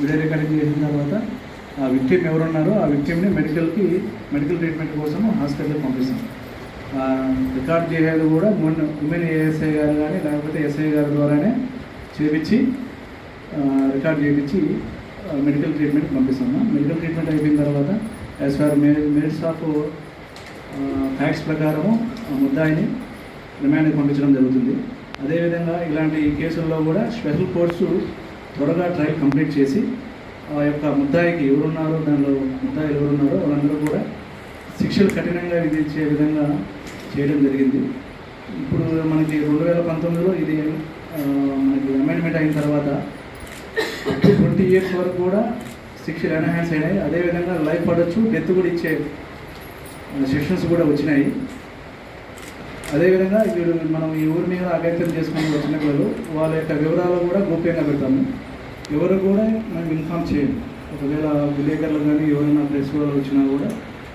Video recording చేసిన తర్వాత ఆ విక్టిమ్ ఎవరున్నారో ఆ విక్టిమ్ని మెడికల్కి మెడికల్ ట్రీట్మెంట్ కోసం హాస్పిటల్కి పంపిస్తాం. రికార్డ్ చేసేది కూడా మొన్న ఉమెన్ ఏఎస్ఐ గారు కానీ లేకపోతే ఎస్ఐ గారి ద్వారానే చేపించి రికార్డ్ చేయించి మెడికల్ ట్రీట్మెంట్ పంపిస్తాము మెడికల్ ట్రీట్మెంట్ అయిపోయిన తర్వాత as per merits of facts ప్రకారము ఆ ముద్దాయిని రిమాండ్కి పంపించడం జరుగుతుంది. అదేవిధంగా ఇలాంటి కేసుల్లో కూడా స్పెషల్ కోర్సు త్వరగా ట్రయల్ కంప్లీట్ చేసి ఆ యొక్క ముద్దాయికి ఎవరున్నారో దానిలో ముద్దాయిలు ఎవరున్నారో వాళ్ళందరూ కూడా శిక్షలు కఠినంగా విధించే విధంగా చేయడం జరిగింది. ఇప్పుడు మనకి రెండు వేల పంతొమ్మిదిలో ఇది మనకి అమెండ్మెంట్ అయిన తర్వాత అప్ టు ట్వంటీ ఇయర్స్ వరకు కూడా శిక్షలు ఎన్హాన్స్ అయినాయి. అదేవిధంగా లైఫ్ పడవచ్చు డెత్ కూడా ఇచ్చే సెషన్స్ కూడా వచ్చినాయి. అదేవిధంగా వీడు మనం ఈ ఊరి మీద అగత్యం చేసుకుని వచ్చిన పిల్లలు వాళ్ళ యొక్క వివరాలు కూడా గోప్యంగా పెడతాము. ఎవరు కూడా మనం ఇన్ఫామ్ చేయండి ఒకవేళ విలేకరులు కానీ ఎవరైనా ప్రెస్ వాళ్ళు వచ్చినా కూడా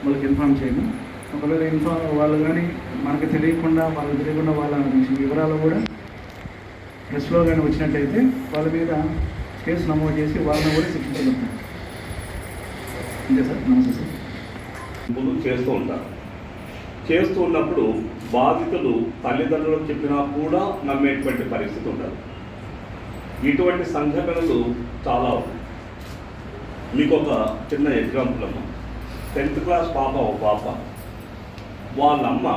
వాళ్ళకి ఇన్ఫామ్ చేయండి ఒకవేళ ఇన్ఫామ్ వాళ్ళు కానీ మనకు తెలియకుండా వాళ్ళకి తెలియకుండా వాళ్ళ వివరాలు కూడా ప్రెస్లో కానీ వచ్చినట్టయితే వాళ్ళ మీద కేసు నమోదు చేసి వాళ్ళని కూడా శిక్షించగలుగుతాం అంతే సార్. నమస్తే సార్. ముందు చేస్తూ ఉంటారు చేస్తూ ఉన్నప్పుడు బాధితులు తల్లిదండ్రులకు చెప్పినా కూడా నమ్మేటువంటి పరిస్థితి ఉండదు ఇటువంటి సంఘటనలు చాలా ఉన్నాయి. మీకు ఒక చిన్న ఎగ్జాంపుల్ అమ్మ. టెన్త్ క్లాస్ పాప ఒక పాప. వాళ్ళమ్మ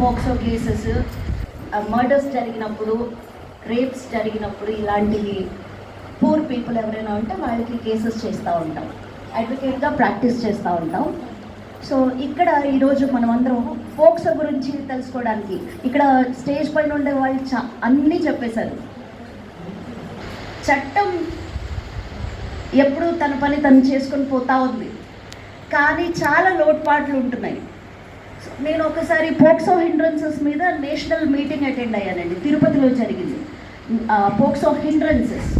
పోక్సో కేసెస్ మర్డర్స్ జరిగినప్పుడు రేప్స్ జరిగినప్పుడు ఇలాంటివి పూర్ పీపుల్ ఎవరైనా ఉంటే వాళ్ళకి కేసెస్ చేస్తూ ఉంటాం. అడ్వకేట్గా ప్రాక్టీస్ చేస్తూ ఉంటాం. సో ఇక్కడ ఈరోజు మనం అందరం పోక్సో గురించి తెలుసుకోవడానికి ఇక్కడ స్టేజ్ పైన ఉండే వాళ్ళు చా అన్నీ చెప్పేశారు. చట్టం ఎప్పుడు తన పని తను చేసుకొని పోతా ఉంది. కానీ చాలా లోటుపాట్లు ఉంటున్నాయి. నేను ఒకసారి పోక్సో హిండ్రన్సెస్ మీద నేషనల్ మీటింగ్ అటెండ్ అయ్యానండి. తిరుపతిలో జరిగింది. POCSO hindrances.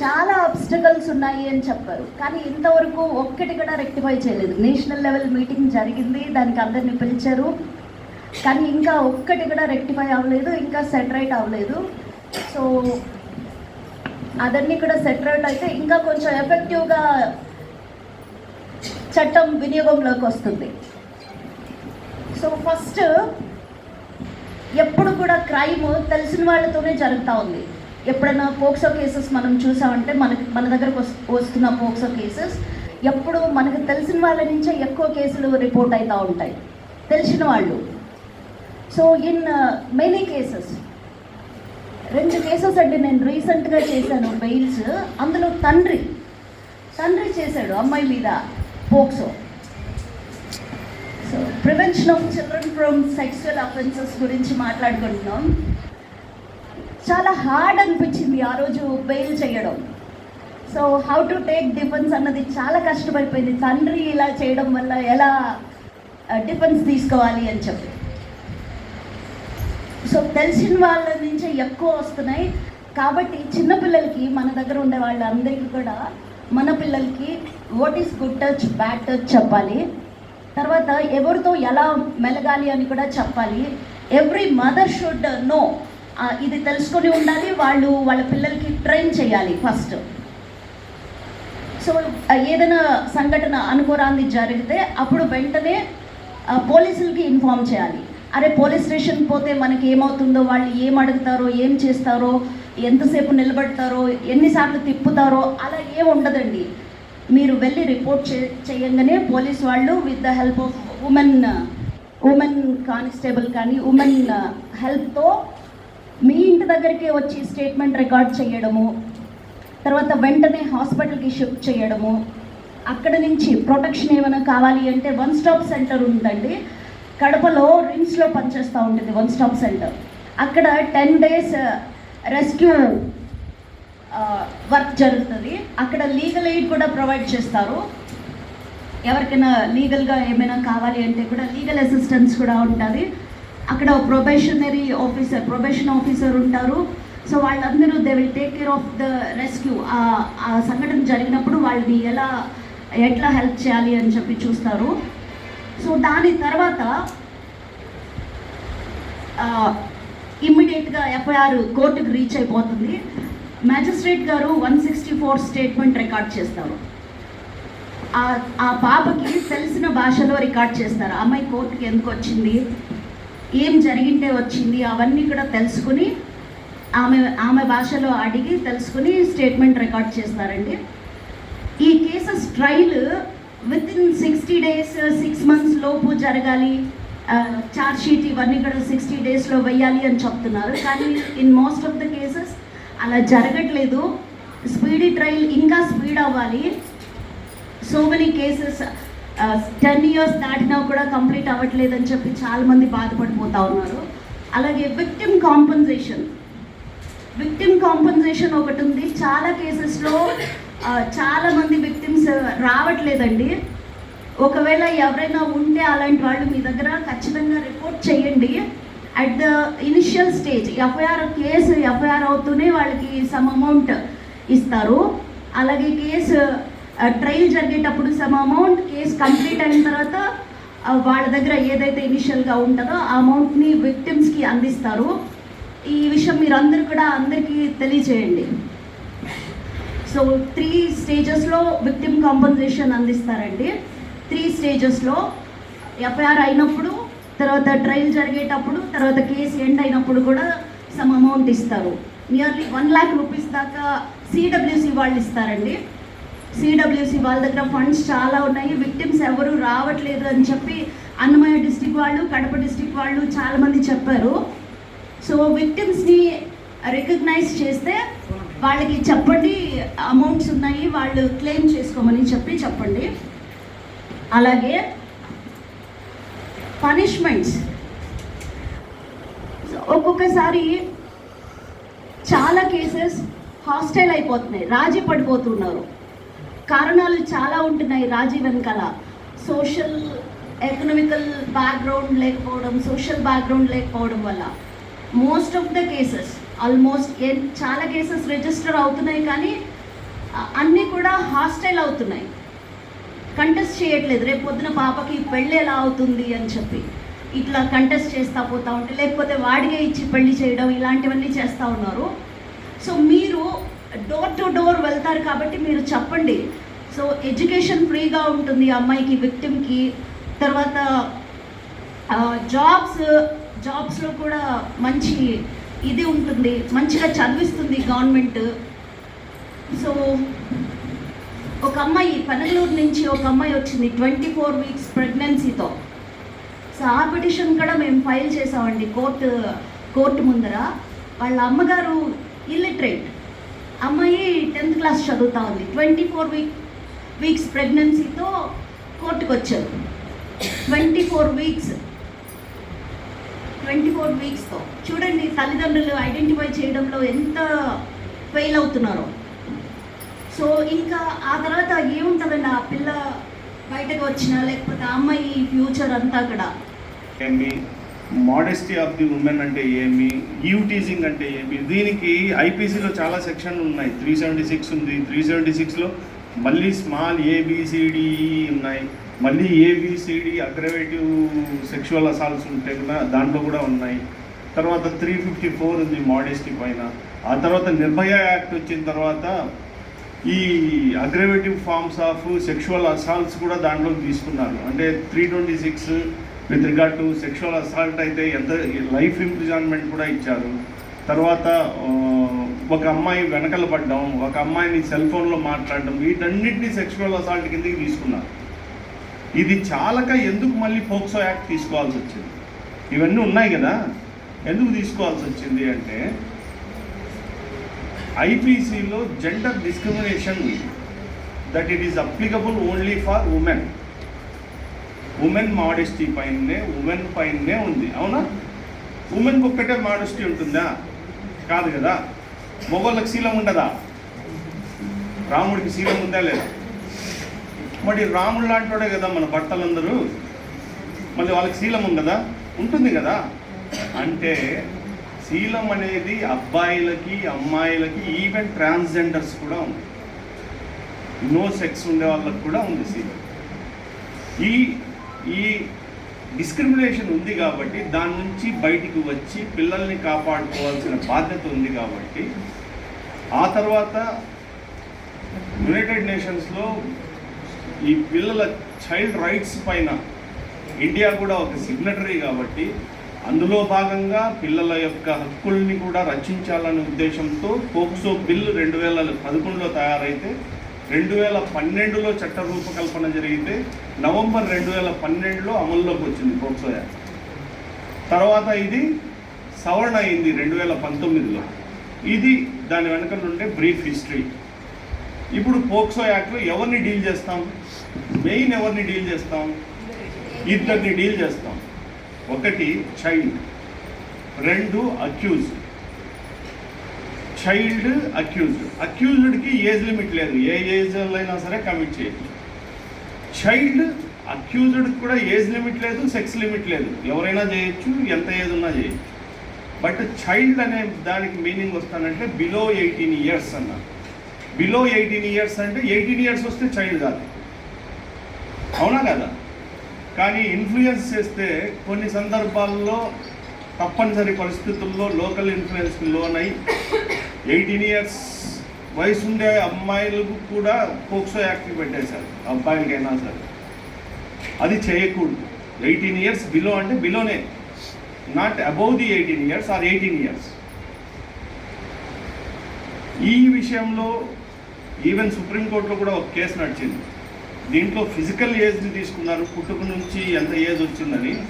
చాలా అబ్స్టకల్స్ ఉన్నాయి అని చెప్పారు. కానీ ఇంతవరకు ఒక్కటి కూడా రెక్టిఫై చేయలేదు. నేషనల్ లెవెల్ మీటింగ్ జరిగింది. దానికి అందరిని పిలిచారు. కానీ ఇంకా ఒక్కటి కూడా రెక్టిఫై అవ్వలేదు. ఇంకా సెటరైట్ అవ్వలేదు. సో అదన్నీ కూడా సెటరైట్ అయితే ఇంకా కొంచెం ఎఫెక్టివ్గా చట్టం వినియోగంలోకి వస్తుంది. సో ఫస్ట్ ఎప్పుడు కూడా క్రైమ్ తెలిసిన వాళ్ళతోనే జరుగుతూ ఉంది. ఎప్పుడైనా పోక్సో కేసెస్ మనం చూసామంటే మనకి మన దగ్గరకు వస్తున్న పోక్సో కేసెస్ ఎప్పుడు మనకు తెలిసిన వాళ్ళ నుంచే ఎక్కువ కేసులు రిపోర్ట్ అవుతూ ఉంటాయి. తెలిసిన వాళ్ళు. సో ఇన్ మెనీ కేసెస్ రెండు కేసెస్ అండి నేను రీసెంట్గా చేశాను బెయిల్స్. అందులో తండ్రి తండ్రి చేశాడు అమ్మాయి మీద POCSO. So prevention of children from sexual offences గురించి మాట్లాడుకుంటున్నాం. చాలా హార్డ్ అనిపించింది ఆ రోజు బెయిల్ చేయడం. So how to take defence అన్నది చాలా కష్టమైపోయింది. తండ్రి ఇలా చేయడం వల్ల ఎలా uh, డిఫెన్స్ తీసుకోవాలి అని చెప్పి. సో తెలిసిన వాళ్ళ నుంచే ఎక్కువ వస్తున్నాయి. కాబట్టి చిన్నపిల్లలకి మన దగ్గర ఉండే వాళ్ళందరికీ కూడా మన పిల్లలకి what is good touch bad touch చెప్పాలి. తర్వాత ఎవరితో ఎలా మెలగాలి అని కూడా చెప్పాలి. ఎవ్రీ మదర్ షుడ్ నో ఇది తెలుసుకొని ఉండాలి. వాళ్ళు వాళ్ళ పిల్లలకి ట్రైన్ చేయాలి ఫస్ట్ సో ఏదైనా సంఘటన అనుకోరాంది జరిగితే అప్పుడు వెంటనే పోలీసులకి ఇన్ఫామ్ చేయాలి. అరే పోలీస్ స్టేషన్ పోతే మనకి ఏమవుతుందో వాళ్ళు ఏం అడుగుతారో ఏం చేస్తారో ఎంతసేపు నిలబడతారో ఎన్నిసార్లు తిప్పుతారో అలా ఏం ఉండదండి. మీరు వెళ్ళి రిపోర్ట్ చే చేయంగానే పోలీస్ వాళ్ళు with the help of women women constable కానీ ఉమెన్ హెల్ప్తో మీ ఇంటి దగ్గరికే వచ్చి స్టేట్మెంట్ రికార్డ్ చేయడము తర్వాత వెంటనే హాస్పిటల్కి షిఫ్ట్ చేయడము అక్కడ నుంచి ప్రొటెక్షన్ ఏమైనా కావాలి అంటే వన్ స్టాప్ సెంటర్ ఉందండి. కడపలో రిమ్స్లో పనిచేస్తూ ఉంటుంది వన్ స్టాప్ సెంటర్. అక్కడ ten days uh, rescue uh, work జరుగుతుంది. అక్కడ లీగల్ ఎయిడ్ కూడా ప్రొవైడ్ చేస్తారు. ఎవరికైనా లీగల్గా ఏమైనా కావాలి అంటే కూడా లీగల్ అసిస్టెన్స్ కూడా ఉంటుంది. అక్కడ ప్రొబేషనరీ ఆఫీసర్ ప్రొబేషన్ ఆఫీసర్ ఉంటారు. సో వాళ్ళందరూ they will take care of the rescue. ఆ సంఘటన జరిగినప్పుడు వాళ్ళని ఎలా ఎట్లా హెల్ప్ చేయాలి అని చెప్పి చూస్తారు. సో దాని తర్వాత ఇమ్మీడియట్గా ఎఫ్ఐఆర్ కోర్టుకు రీచ్ అయిపోతుంది. మ్యాజిస్ట్రేట్ గారు one sixty four statement record చేస్తారు. ఆ- ఆ పాపకి తెలిసిన భాషలో రికార్డ్ చేస్తారు. ఆ అమ్మాయి కోర్టుకి ఎందుకు వచ్చింది? ఏం జరిగింటే వచ్చింది? అవన్నీ కూడా తెలుసుకుని ఆమె ఆమె భాషలో అడిగి తెలుసుకుని స్టేట్మెంట్ రికార్డ్ చేస్తారండి. ఈ cases trial within sixty days six months లోపు జరగాలి. Uh, చార్జ్ షీట్ ఇవన్నీ కూడా సిక్స్టీ డేస్లో వెయ్యాలి అని చెప్తున్నారు. కానీ in most of the cases అలా జరగట్లేదు. స్పీడీ ట్రయల్ ఇంకా స్పీడ్ అవ్వాలి. So many cases ten years దాటినా కూడా కంప్లీట్ అవ్వట్లేదు అని చెప్పి చాలామంది బాధపడిపోతూ ఉన్నారు. అలాగే విక్టిమ్ కాంపన్సేషన్ విక్టిమ్ కాంపన్సేషన్ ఒకటి ఉంది. చాలా కేసెస్లో చాలా మంది విక్టిమ్స్ రావట్లేదండి. ఒకవేళ ఎవరైనా ఉంటే అలాంటి వాళ్ళు మీ దగ్గర ఖచ్చితంగా రిపోర్ట్ చేయండి. At the initial stage FIR case FIR అవుతూనే వాళ్ళకి సమ్ అమౌంట్ ఇస్తారు. అలాగే కేసు ట్రయల్ జరిగేటప్పుడు సమ్ అమౌంట్ కేసు కంప్లీట్ అయిన తర్వాత వాళ్ళ దగ్గర ఏదైతే ఇనిషియల్గా ఉంటుందో ఆ అమౌంట్ని విక్టిమ్స్కి అందిస్తారు. ఈ విషయం మీరందరూ కూడా అందరికీ తెలియజేయండి. సో త్రీ స్టేజెస్లో విక్టిమ్ కాంపన్సేషన్ అందిస్తారండి. త్రీ స్టేజెస్లో ఎఫ్ఐఆర్ అయినప్పుడు తర్వాత ట్రయల్ జరిగేటప్పుడు తర్వాత కేసు ఎండ్ అయినప్పుడు కూడా సమ్ అమౌంట్ ఇస్తారు. నియర్లీ వన్ ల్యాక్ రూపీస్ దాకా సిడబ్ల్యూసి వాళ్ళు ఇస్తారండి. సిడబ్ల్యూసి వాళ్ళ దగ్గర ఫండ్స్ చాలా ఉన్నాయి. విక్టిమ్స్ ఎవరు రావట్లేదు అని చెప్పి అన్నమయ్య డిస్టిక్ వాళ్ళు కడప డిస్టిక్ వాళ్ళు చాలామంది చెప్పారు. సో విక్టిమ్స్ని రికగ్నైజ్ చేస్తే వాళ్ళకి చెప్పండి అమౌంట్స్ ఉన్నాయి వాళ్ళు క్లెయిమ్ చేసుకోమని చెప్పి చెప్పండి. అలాగే పనిష్మెంట్స్ ఒక్కొక్కసారి చాలా కేసెస్ హాస్టైల్ అయిపోతున్నాయి రాజీ పడిపోతున్నారు. కారణాలు చాలా ఉంటున్నాయి రాజీ వెనకాల. సోషల్ ఎకనామికల్ బ్యాక్గ్రౌండ్ లేకపోవడం సోషల్ బ్యాక్గ్రౌండ్ లేకపోవడం వల్ల. Most of the cases almost చాలా కేసెస్ రిజిస్టర్ అవుతున్నాయి కానీ అన్నీ కూడా హాస్టైల్ అవుతున్నాయి. కంటెస్ట్ చేయట్లేదు. రేపు పొద్దున పాపకి పెళ్ళి ఎలా అవుతుంది అని చెప్పి. ఇట్లా కంటెస్ట్ చేస్తా పోతా ఉంటే లేకపోతే వాడిగే ఇచ్చి పెళ్ళి చేయడం ఇలాంటివన్నీ చేస్తూ ఉన్నారు. సో మీరు డోర్ టు డోర్ వెళ్తారు కాబట్టి మీరు చెప్పండి. సో ఎడ్యుకేషన్ ఫ్రీగా ఉంటుంది ఆ అమ్మాయికి విక్టిమ్కి. తర్వాత జాబ్స్ జాబ్స్లో కూడా మంచి ఇది ఉంటుంది. మంచిగా చదివిస్తుంది గవర్నమెంట్. సో ఒక అమ్మాయి పెనగలూరు నుంచి ఒక అమ్మాయి వచ్చింది ట్వంటీ ఫోర్ వీక్స్ ప్రెగ్నెన్సీతో. సో ఆ పిటిషన్ కూడా మేము ఫైల్ చేసామండి కోర్టు కోర్టు ముందర. వాళ్ళ అమ్మగారు ఇల్లిటరేట్ అమ్మాయి టెన్త్ క్లాస్ చదువుతా ఉంది. ట్వంటీ ఫోర్ వీక్ వీక్స్ ప్రెగ్నెన్సీతో కోర్టుకు వచ్చారు twenty four weeks twenty four వీక్స్తో. చూడండి తల్లిదండ్రులు ఐడెంటిఫై చేయడంలో ఎంత ఫెయిల్ అవుతున్నారో. సో ఇంకా ఆ తర్వాత ఏముంటుందండి? ఆ పిల్ల బయటకు వచ్చినా లేకపోతే ఆ అమ్మాయి ఫ్యూచర్ అంతా అక్కడ? ఏమి మోడెస్టీ ఆఫ్ ది ఉమెన్ అంటే ఏమి? యూ టీజింగ్ అంటే ఏమి? దీనికి ఐపీసీలో చాలా సెక్షన్లు ఉన్నాయి. త్రీ సెవెంటీ సిక్స్ ఉంది. త్రీ సెవెంటీ సిక్స్లో మళ్ళీ స్మాల్ ఏబిసిడిఈ ఉన్నాయి. మళ్ళీ ఏబిసిడి అగ్రవేటివ్ సెక్షువల్ అసాల్ట్స్ ఉంటే కూడా దాంట్లో కూడా ఉన్నాయి. తర్వాత త్రీ ఫిఫ్టీ ఫోర్ ఉంది మోడెస్టీ పైన. ఆ తర్వాత నిర్భయ యాక్ట్ వచ్చిన తర్వాత ఈ aggravative forms of sexual assaults కూడా దాంట్లో తీసుకున్నారు. అంటే three twenty six with regard to sexual assault అయితే ఎంత లైఫ్ ఇంప్రిజాన్మెంట్ కూడా ఇచ్చారు. తర్వాత ఒక అమ్మాయి వెనకల పడ్డం ఒక అమ్మాయిని సెల్ ఫోన్లో మాట్లాడడం వీటన్నిటిని సెక్షువల్ అసాల్ట్ కిందకి తీసుకున్నారు. ఇది చాలక ఎందుకు మళ్ళీ పోక్సో యాక్ట్ తీసుకోవాల్సి వచ్చింది? ఇవన్నీ ఉన్నాయి కదా. ఎందుకు తీసుకోవాల్సి వచ్చింది అంటే ఐపీసీలో gender discrimination that it is applicable only for women women modesty పైనే ఉమెన్ పైనే ఉంది. అవునా? ఉమెన్కి ఒక్కటే మాడెస్టీ ఉంటుందా? కాదు కదా. మొగోళ్ళకి శీలం ఉండదా? రాముడికి శీలం ఉందా లేదా? మరి రాముడు లాంటివాడే కదా మన భర్తలందరూ. మళ్ళీ వాళ్ళకి శీలం ఉండదా ఉంటుంది కదా? అంటే శీలం అనేది అబ్బాయిలకి అమ్మాయిలకి ఈవెన్ ట్రాన్స్జెండర్స్ కూడా ఉంది. నో సెక్స్ ఉండే వాళ్ళకి కూడా ఉంది శీలం. ఈ ఈ డిస్క్రిమినేషన్ ఉంది కాబట్టి దాని నుంచి బయటికి వచ్చి పిల్లల్ని కాపాడుకోవాల్సిన బాధ్యత ఉంది కాబట్టి ఆ తర్వాత యునైటెడ్ నేషన్స్లో ఈ పిల్లల చైల్డ్ రైట్స్ పైన ఇండియా కూడా ఒక సిగ్నటరీ కాబట్టి అందులో భాగంగా పిల్లల యొక్క హక్కుల్ని కూడా రక్షించాలనే ఉద్దేశంతో పోక్సో బిల్ రెండు వేల పదకొండులో తయారైతే రెండు వేల పన్నెండులో చట్ట రూపకల్పన జరిగితే నవంబర్ రెండు వేల పన్నెండులో అమల్లోకి వచ్చింది పోక్సో యాక్ట్. తర్వాత ఇది సవరణ అయింది రెండు వేల పంతొమ్మిదిలో. ఇది దాని వెనక నుండే బ్రీఫ్ హిస్టరీ. ఇప్పుడు పోక్సో యాక్ట్లో ఎవరిని డీల్ చేస్తాం? మెయిన్ ఎవరిని డీల్ చేస్తాం? ఇద్దరిని డీల్ చేస్తాం. ఒకటి చైల్డ్ రెండు అక్యూజ్ చైల్డ్ అక్యూజ్డ్ అక్యూజ్డ్కి ఏజ్ లిమిట్ లేదు. ఏ ఏజ్లో అయినా సరే కమిట్ చేయొచ్చు. చైల్డ్ అక్యూజ్డ్ కూడా ఏజ్ లిమిట్ లేదు సెక్స్ లిమిట్ లేదు. ఎవరైనా చేయొచ్చు ఎంత ఏజ్ ఉన్నా చేయొచ్చు. బట్ చైల్డ్ అనే దానికి మీనింగ్ వస్తానంటే బిలో ఎయిటీన్ ఇయర్స్ అన్నారు. బిలో ఎయిటీన్ ఇయర్స్ అంటే ఎయిటీన్ ఇయర్స్ వస్తే చైల్డ్ కాదు. అవునా కదా? కానీ ఇన్ఫ్లుయెన్స్ చేస్తే కొన్ని సందర్భాల్లో తప్పనిసరి పరిస్థితుల్లో లోకల్ ఇన్ఫ్లుయెన్స్కి లోనై ఎయిటీన్ ఇయర్స్ వయసు ఉండే అమ్మాయిలకు కూడా పోక్సో యాక్ట్ పెట్టేశారు. అబ్బాయిలకైనా సరే. అది చేయకూడదు. ఎయిటీన్ ఇయర్స్ బిలో అంటే బిలోనే. Not above the eighteen years or eighteen years. ఈ విషయంలో ఈవెన్ సుప్రీంకోర్టులో కూడా ఒక కేసు నడిచింది. దీంట్లో ఫిజికల్ ఏజ్ని తీసుకున్నారు. పుట్టుక నుంచి ఎంత ఏజ్ వచ్చిందని.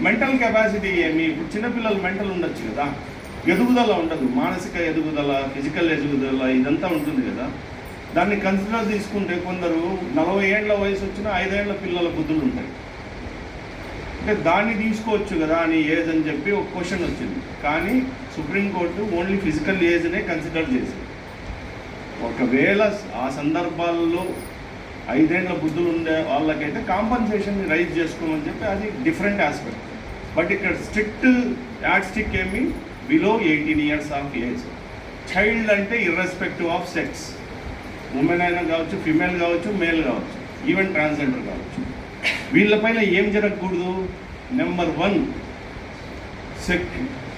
మెంటల్ కెపాసిటీ ఏమి? ఇప్పుడు చిన్నపిల్లలు మెంటల్ ఉండొచ్చు కదా. ఎదుగుదల ఉండదు. మానసిక ఎదుగుదల ఫిజికల్ ఎదుగుదల ఇదంతా ఉంటుంది కదా. దాన్ని కన్సిడర్ తీసుకుంటే కొందరు నలభై ఏళ్ళ వయసు వచ్చిన ఐదేళ్ళ పిల్లల బుద్ధులు ఉంటాయి. అంటే దాన్ని తీసుకోవచ్చు కదా అని ఏజ్ అని చెప్పి ఒక క్వశ్చన్ వచ్చింది. కానీ సుప్రీంకోర్టు ఓన్లీ ఫిజికల్ ఏజ్నే కన్సిడర్ చేసింది. ఒకవేళ ఆ సందర్భాల్లో ఐదేళ్ళ బుద్ధులు ఉండే వాళ్ళకైతే కాంపన్సేషన్ని రైజ్ చేసుకోమని చెప్పి అది డిఫరెంట్ ఆస్పెక్ట్ బట్ ఇక్కడ స్ట్రిక్ట్ యాడ్ స్టిక్ ఏమి? Below eighteen years of age child అంటే ఇర్రెస్పెక్టివ్ ఆఫ్ సెక్స్ ఉమెన్ అయినా కావచ్చు ఫిమేల్ కావచ్చు మేల్ కావచ్చు ఈవెన్ ట్రాన్స్జెండర్ కావచ్చు. వీళ్ళపైన ఏం జరగకూడదు? Number one sec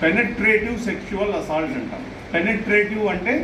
penetrative sexual assault అంటాం. పెనట్రేటివ్ అంటే